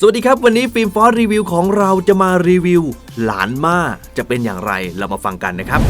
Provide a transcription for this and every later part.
สวัสดีครับ วันนี้ฟิล์มฟอสรีวิวของเราจะมารีวิว หลานมาจะเป็นอย่างไรเรามาฟังกันนะครับ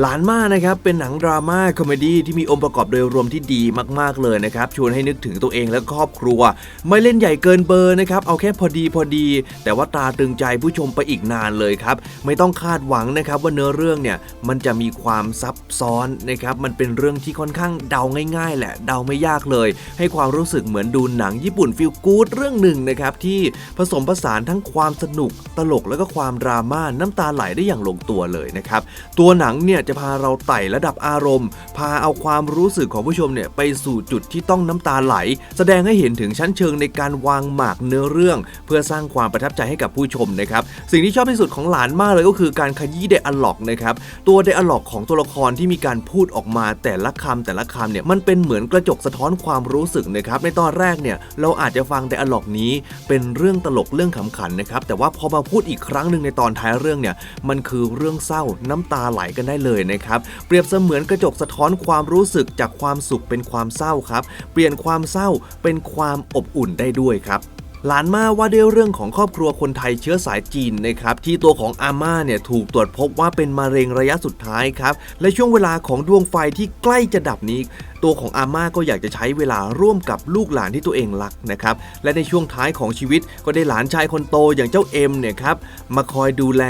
หลานมานะครับเป็นหนังดราม่าคอมเมดี้ที่มีองค์ประกอบโดยรวมที่ดีมากๆเลยนะครับชวนให้นึกถึงตัวเองและครอบครัว ไม่เล่นใหญ่เกินเบอร์นะครับเอาแค่พอดีพอดี แต่ว่าตราตรึงใจผู้ชมไปอีกนานเลยครับไม่ต้องคาดหวังนะครับว่าเนื้อเรื่องเนี่ยมันจะมีความซับซ้อนนะครับมันเป็นเรื่องที่ค่อนข้างเดาง่าย ๆ แหละเดาไม่ยากเลย ให้ความรู้สึกเหมือนดูหนังญี่ปุ่นฟิลกู๊ดเรื่องหนึ่งนะครับที่ผสมผสานทั้งความสนุกตลกแล้วก็ความดราม่าน้ำตาไหลได้อย่างลงตัวเลยนะครับตัวหนังเนี่ยจะพาเราไต่ระดับอารมณ์ พาเอาความรู้สึกของผู้ชมเนี่ยไปสู่จุดที่ต้องน้ำตาไหล แสดงให้เห็นถึงชั้นเชิงในการวางหมากเนื้อเรื่อง เพื่อสร้างความประทับใจให้กับผู้ชมนะครับสิ่งที่ชอบที่สุดของหลานมากเลยก็คือการขยี้ไดอะล็อกนะครับตัวไดอะล็อกของตัวละครที่มีการพูดออกมาแต่ละคำแต่ละคำเนี่ยมันเป็นเหมือนกระจกสะท้อนความรู้สึกนะครับในตอนแรกเนี่ยเราอาจจะฟังไดอะล็อกนี้ เป็นเรื่องตลกเรื่องขำขันนะครับแต่ว่าพอมาพูดอีกครั้งหนึ่งในตอนท้ายเรื่องเนี่ยมันคือเรื่องเศร้าน้ำตาไหลกันได้เลยนะครับ เปรียบเสมือนกระจกสะท้อนความรู้สึกจากความสุขเป็นความเศร้าครับ เปลี่ยนความเศร้าเป็นความอบอุ่นได้ด้วยครับหลานมาว่าด้วยเรื่องของครอบครัวคนไทยเชื้อสายจีนนะครับที่ตัวของอาม่าเนี่ยถูกตรวจพบว่าเป็นมะเร็งระยะสุดท้ายครับและช่วงเวลาของดวงไฟที่ใกล้จะดับนี้ ตัวของอาม่าก็อยากจะใช้เวลาร่วมกับลูกหลานที่ตัวเองรักนะครับ และในช่วงท้ายของชีวิตก็ได้หลานชายคนโตอย่างเจ้าเอ็มเนี่ยครับมาคอยดูแล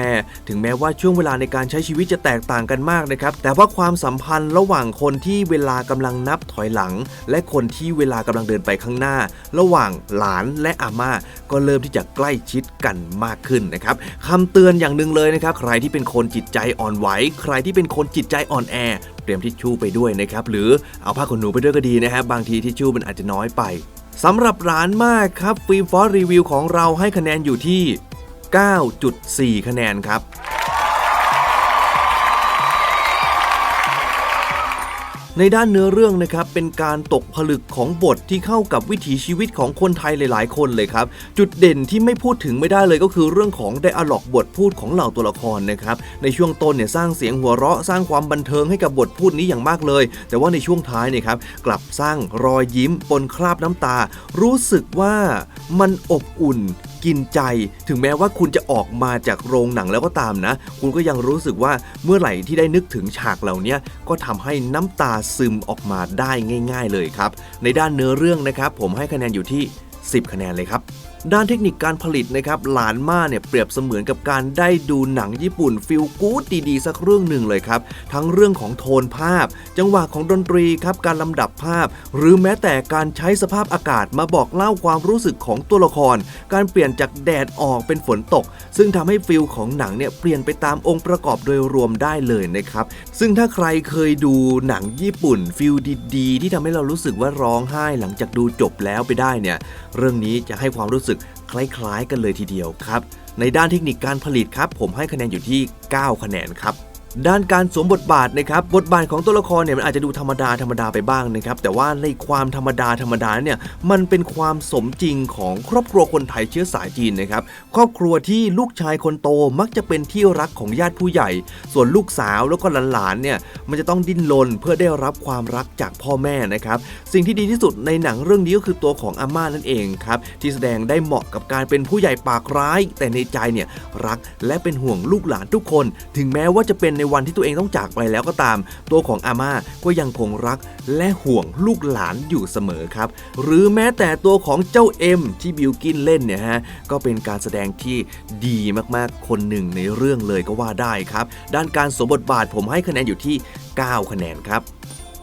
ถึงแม้ว่าช่วงเวลาในการใช้ชีวิตจะแตกต่างกันมากนะครับ แต่ว่าความสัมพันธ์ระหว่างคนที่เวลากำลังนับถอยหลัง และคนที่เวลากำลังเดินไปข้างหน้า ระหว่างหลานและอาม่าก็เริ่มที่จะใกล้ชิดกันมากขึ้นนะครับคำเตือนอย่างหนึ่งเลยนะครับ ใครที่เป็นคนจิตใจอ่อนไหว ใครที่เป็นคนจิตใจอ่อนแอ ตรียมทิชชู่ไปด้วยนะครับ หรือเอาผ้าขนหนูไปด้วยก็ดีนะครับ บางทีทิชชู่มันอาจจะน้อยไปสำหรับร้านมากครับฟิล์มฟอสรีวิวของเราให้คะแนนอยู่ที่ 9.4 คะแนนครับ ในด้านเนื้อเรื่องนะครับเป็นการตกผลึกของบทที่เข้ากับวิถีชีวิตของคนไทยหลาย ๆ คนเลยครับ จุดเด่นที่ไม่พูดถึงไม่ได้เลยก็คือเรื่องของไดอะล็อกบทพูดของเหล่าตัวละครนะครับในช่วงต้นเนี่ยสร้างเสียงหัวเราะสร้างความบันเทิงให้กับบทพูดนี้อย่างมากเลย แต่ว่าในช่วงท้ายเนี่ยครับกลับสร้างรอยยิ้มปนคราบน้ำตา รู้สึกว่ามันอบอุ่น กินใจ ถึงแม้ว่าคุณจะออกมาจากโรงหนังแล้วก็ตามนะ คุณก็ยังรู้สึกว่าเมื่อไหร่ที่ได้นึกถึงฉากเหล่านี้ก็ทำให้น้ำตาซึมออกมาได้ง่าย ๆ เลยครับ ในด้านเนื้อเรื่องนะครับ ผมให้คะแนนอยู่ที่ 10 คะแนนเลยครับ ด้านเทคนิคการผลิตนะครับหลานมาเนี่ยเปรียบเสมือนกับการได้ดูหนังญี่ปุ่นฟิลกู๊ดดีๆ สักเรื่องหนึ่งเลยครับ ทั้งเรื่องของโทนภาพ จังหวะของดนตรีครับการลำดับภาพ หรือแม้แต่การใช้สภาพอากาศมาบอกเล่าความรู้สึกของตัวละคร การเปลี่ยนจากแดดออกเป็นฝนตก ซึ่งทำให้ฟิลของหนังเนี่ยเปลี่ยนไปตามองค์ประกอบโดยรวมได้เลยนะครับซึ่งถ้าใครเคยดูหนังญี่ปุ่นฟิลดีๆที่ทำให้เรารู้สึกว่าร้องไห้หลังจากดูจบแล้วไปได้เนี่ยเรื่องนี้จะให้ความรู้สึกคล้ายๆ กันเลยทีเดียวครับ ในด้านเทคนิคการผลิตครับ ผมให้คะแนนอยู่ที่ 9 คะแนนครับ ด้านการสวมบทบาทนะครับบทบาทของตัวละครเนี่ยมันอาจจะดูธรรมดาธรรมดาไปบ้างนะครับแต่ว่าในความธรรมดาธรรมดาเนี่ยมันเป็นความสมจริงของครอบครัวคนไทยเชื้อสายจีนนะครับครอบครัวที่ลูกชายคนโตมักจะเป็นที่รักของญาติผู้ใหญ่ ส่วนลูกสาวแล้วก็หลานๆเนี่ยมันจะต้องดิ้นรนเพื่อได้รับความรักจากพ่อแม่นะครับสิ่งที่ดีที่สุดในหนังเรื่องนี้ก็คือตัวของอาม่านั่นเองครับที่แสดงได้เหมาะกับการเป็นผู้ใหญ่ปากร้าย แต่ในใจเนี่ยรักและเป็นห่วงลูกหลานทุกคน ถึงแม้ว่าจะเป็นในวันที่ตัวเองต้องจากไปแล้วก็ตาม ตัวของอาม่าก็ยังคงรักและห่วงลูกหลานอยู่เสมอครับ หรือแม้แต่ตัวของเจ้าเอ็มที่บิวกินเล่นเนี่ยฮะก็เป็นการแสดงที่ดีมากๆคนหนึ่งในเรื่องเลยก็ว่าได้ครับ ด้านการสมบทบาทผมให้คะแนนอยู่ที่ 9 คะแนนครับ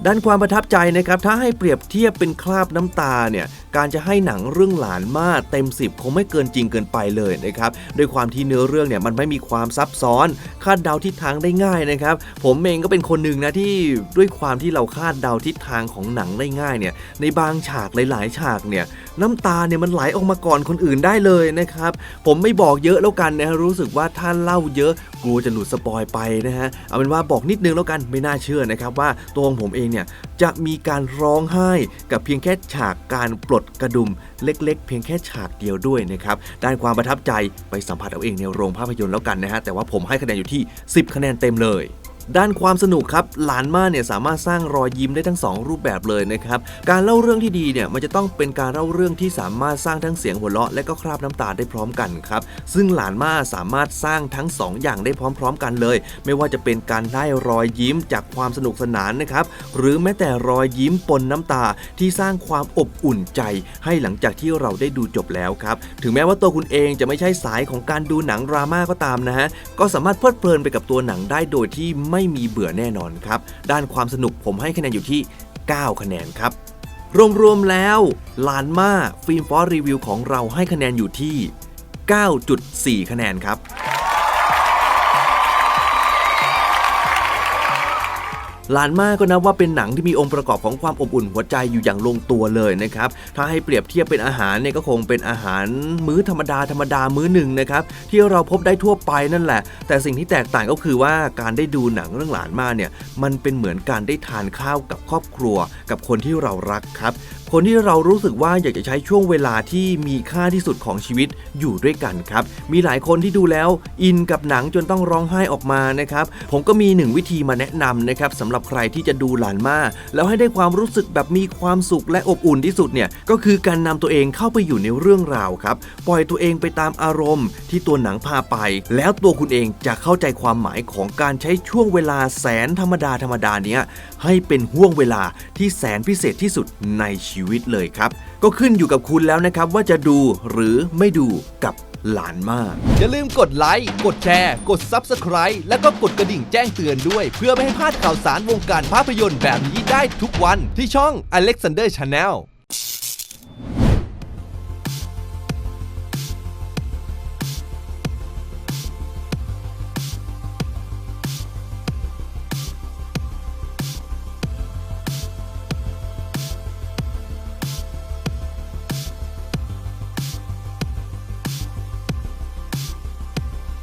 ด้านความประทับใจนะครับ ถ้าให้เปรียบเทียบเป็นคราบน้ำตาเนี่ย การจะให้หนังเรื่องหลานมาเต็ม 10 คงไม่เกินจริงเกินไปเลยนะครับ ด้วยความที่เนื้อเรื่องเนี่ยมันไม่มีความซับซ้อน คาดเดาทิศทางได้ง่ายนะครับ ผมเองก็เป็นคนหนึ่งนะที่ด้วยความที่เราคาดเดาทิศทางของหนังได้ง่ายเนี่ย ในบางฉากหลาย ๆ ฉากเนี่ย น้ำตาเนี่ยมันไหลออกมาก่อนคนอื่นได้เลยนะครับ ผมไม่บอกเยอะแล้วกันนะฮะรู้สึกว่าถ้าเล่าเยอะกลัวจะหลุดสปอยไปนะฮะเอาเป็นว่าบอกนิดนึงแล้วกันไม่น่าเชื่อนะครับว่าตัวของผมเองเนี่ยจะมีการร้องไห้กับเพียงแค่ฉากการปลดกระดุมเล็ก ๆ เพียงแค่ฉากเดียวด้วยนะครับด้านความประทับใจไปสัมผัสเอาเองในโรงภาพยนตร์แล้วกันนะฮะแต่ว่าผมให้คะแนนอยู่ที่ 10 คะแนนเต็มเลย ด้านความสนุกครับหลานมาเนี่ยสามารถสร้างรอยยิ้มได้ทั้ง 2 รูปแบบเลยนะครับ การเล่าเรื่องที่ดีเนี่ยมันจะต้องเป็นการเล่าเรื่องที่สามารถสร้างทั้งเสียงหัวเราะและก็คราบน้ำตาได้พร้อมกันครับ ซึ่งหลานมาสามารถสร้างทั้ง 2 อย่างได้พร้อม ๆ กันเลย ไม่ว่าจะเป็นการได้รอยยิ้มจากความสนุกสนานนะครับหรือแม้แต่รอยยิ้มปนน้ำตาที่สร้างความอบอุ่นใจ ให้หลังจากที่เราได้ดูจบแล้วครับถึงแม้ว่าตัวคุณเองจะไม่ใช่สายของการดูหนังดราม่าก็ตามนะฮะก็สามารถเพลิดเพลินไปกับตัวหนังได้โดยที่ไไม่มีเบื่อแน่นอนครับ ด้านความสนุกผมให้คะแนนอยู่ที่ 9 คะแนนครับ รวมๆแล้วลานมาฟิล์มฟอสรีวิวของเราให้คะแนนอยู่ที่ 9.4 คะแนนครับ ลานมาก็นับว่าเป็นหนังที่มีองค์ประกอบของความอบอุ่นหัวใจอยู่อย่างลงตัวเลยนะครับ ถ้าให้เปรียบเทียบเป็นอาหารเนี่ยก็คงเป็นอาหารมื้อธรรมดาธรรมดามื้อหนึ่งนะครับที่เราพบได้ทั่วไปนั่นแหละ แต่สิ่งที่แตกต่างก็คือว่าการได้ดูหนังเรื่องหลานมาเนี่ยมันเป็นเหมือนการได้ทานข้าวกับครอบครัว กับคนที่เรารักครับ คนที่เรารู้สึกว่าอยากจะใช้ช่วงเวลาที่มีค่าที่สุดของชีวิตอยู่ด้วยกันครับ มีหลายคนที่ดูแล้วอินกับหนังจนต้องร้องไห้ออกมานะครับ ผมก็มีหนึ่งวิธีมาแนะนำนะครับสำหรับใครที่จะดูหลานมาแล้วให้ได้ความรู้สึกแบบมีความสุขและอบอุ่นที่สุดเนี่ยก็คือการนำตัวเองเข้าไปอยู่ในเรื่องราวครับ ปล่อยตัวเองไปตามอารมณ์ ที่ตัวหนังพาไป แล้วตัวคุณเองจะเข้าใจความหมายของการใช้ช่วงเวลาแสนธรรมดาธรรมดาเนี้ยให้เป็นห่วงเวลาที่แสนพิเศษที่สุดในชีวิตเลยครับ ก็ขึ้นอยู่กับคุณแล้วนะครับ ว่าจะดูหรือไม่ดูกับหลานมาก อย่าลืมกดไลค์ กดแชร์ กด Subscribe และก็กดกระดิ่งแจ้งเตือนด้วย เพื่อไม่ให้พลาดข่าวสารวงการภาพยนตร์แบบนี้ได้ทุกวันที่ช่อง Alexander Channel